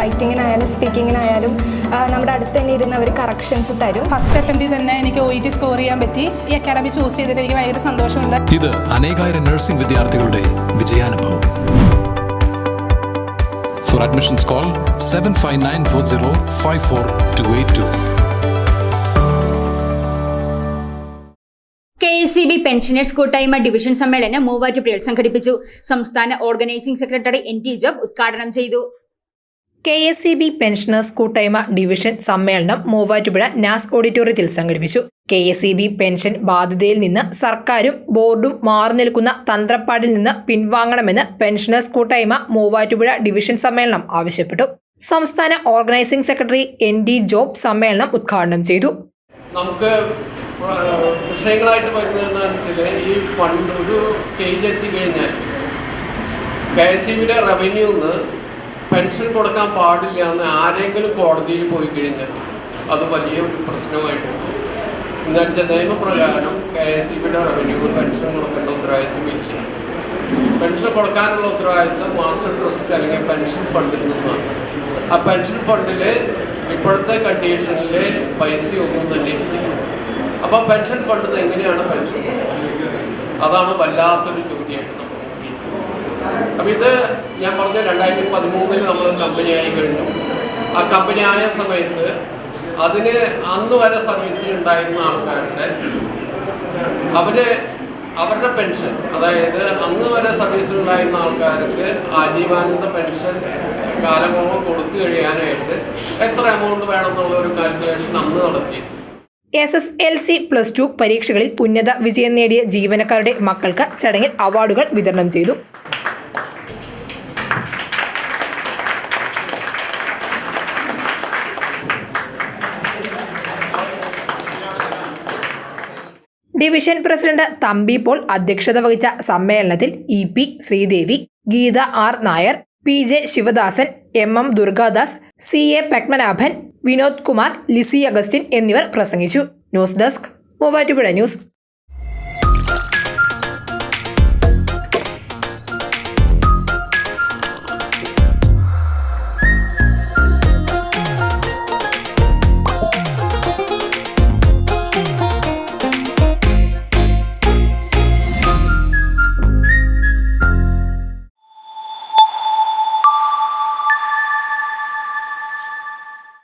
റൈറ്റിങ്ങിനായാലും സ്പീക്കിങ്ങിനായാലും നമ്മുടെ അടുത്ത് തന്നെ ഇരുന്ന് അവർ കറക്ഷൻസ് തരും. ഫസ്റ്റ് അറ്റംപ്റ്റിൽ തന്നെ എനിക്ക് ഒ ഇ ടി സ്കോർ ചെയ്യാൻ പറ്റി. ഈ അക്കാഡമി ചൂസ് ചെയ്തിട്ട് എനിക്ക് ഭയങ്കര സന്തോഷമുണ്ട്. ഇത് അനേകായിരം നഴ്സിംഗ് വിദ്യാർത്ഥികളുടെ വിജയാനുഭവം. For admissions call seven five nine four zero five four two eight two K S C B pensioners കൂട്ടായ്മ ഡിവിഷൻ സമ്മേളനം മൂവാറ്റുപുഴയിൽ സംഘടിപ്പിച്ചു. സംസ്ഥാന organising secretary N T Job ഉദ്ഘാടനം ചെയ്തു. K S C B pensioners കൂട്ടായ്മ ഡിവിഷൻ സമ്മേളനം മൂവാറ്റുപുഴ നാസ് ഓഡിറ്റോറിയത്തിൽ സംഘടിപ്പിച്ചു. K S C B pension ബാധ്യതയിൽ നിന്ന് സർക്കാരും ബോർഡും മാറി നിൽക്കുന്ന തന്ത്രപ്പാടിൽ നിന്ന് പിൻവാങ്ങണമെന്ന് പെൻഷനേഴ്സ് കൂട്ടായ്മ മൂവാറ്റുപുഴ ഡിവിഷൻ സമ്മേളനം ആവശ്യപ്പെട്ടു. സംസ്ഥാന organising secretary N D Job സമ്മേളനം ഉദ്ഘാടനം ചെയ്തു. നമുക്ക് വിഷയങ്ങളായിട്ട് വരുന്നതെന്ന് ഈ ഫണ്ട് ഒരു സ്റ്റേജ് എത്തിക്കഴിഞ്ഞാൽ കെ എസ് സി ബിയുടെ റവന്യൂന്ന് പെൻഷൻ കൊടുക്കാൻ പാടില്ല എന്ന് ആരെങ്കിലും കോടതിയിൽ പോയി കഴിഞ്ഞാൽ അത് വലിയ ഒരു പ്രശ്നമായിട്ടുണ്ട് എന്നുവെച്ചാൽ നിയമപ്രകാരം കെ എസ് ബിയുടെ റവന്യൂ പെൻഷൻ കൊടുക്കേണ്ട ഉത്തരവാദിത്വമില്ല പെൻഷൻ കൊടുക്കാനുള്ള ഉത്തരവാദിത്വം മാസ്റ്റർ ട്രസ്റ്റ് അല്ലെങ്കിൽ പെൻഷൻ ഫണ്ടിൽ നിന്നാണ്. ആ പെൻഷൻ ഫണ്ടിൽ ഇപ്പോഴത്തെ കണ്ടീഷനിൽ പൈസ ഒന്നും തന്നെ ഇല്ല. അപ്പോൾ പെൻഷൻ നിന്ന് എങ്ങനെയാണ് പെൻഷൻ അതാണ് വല്ലാത്തൊരു ചോദ്യമായിട്ട് അപ്പോൾ ഇത് ഞാൻ പറഞ്ഞ രണ്ടായിരത്തി പതിമൂന്നിൽ നമ്മൾ കമ്പനിയായി കഴിഞ്ഞു. ആ കമ്പനി ആയ സമയത്ത് അതിന് അന്ന് വരെ സർവീസിൽ ഉണ്ടായിരുന്ന ആൾക്കാരുടെ അവർ അവരുടെ പെൻഷൻ അതായത് അന്ന് വരെ സർവീസിൽ ഉണ്ടായിരുന്ന ആൾക്കാർക്ക് ആജീവാനന്ദ പെൻഷൻ കാലക്രമം കൊടുത്തു കഴിയാനായിട്ട് എത്ര എമൗണ്ട് വേണമെന്നുള്ള ഒരു കാൽക്കുലേഷൻ അന്ന് നടത്തി. S S L C plus two പരീക്ഷകളിൽ ഉന്നത വിജയം നേടിയ ജീവനക്കാരുടെ മക്കൾക്ക് ചടങ്ങിൽ അവാർഡുകൾ വിതരണം ചെയ്തു. ഡിവിഷൻ പ്രസിഡന്റ് തമ്പി പോൾ അധ്യക്ഷത വഹിച്ച സമ്മേളനത്തിൽ E P Sreedevi Geetha R Nair P J Sivadasan M M Durgadas C A Padmanabhan Vinod Kumar Lizy Augustine എന്നിവർ പ്രസംഗിച്ചു. News desk Muvattupuzha news.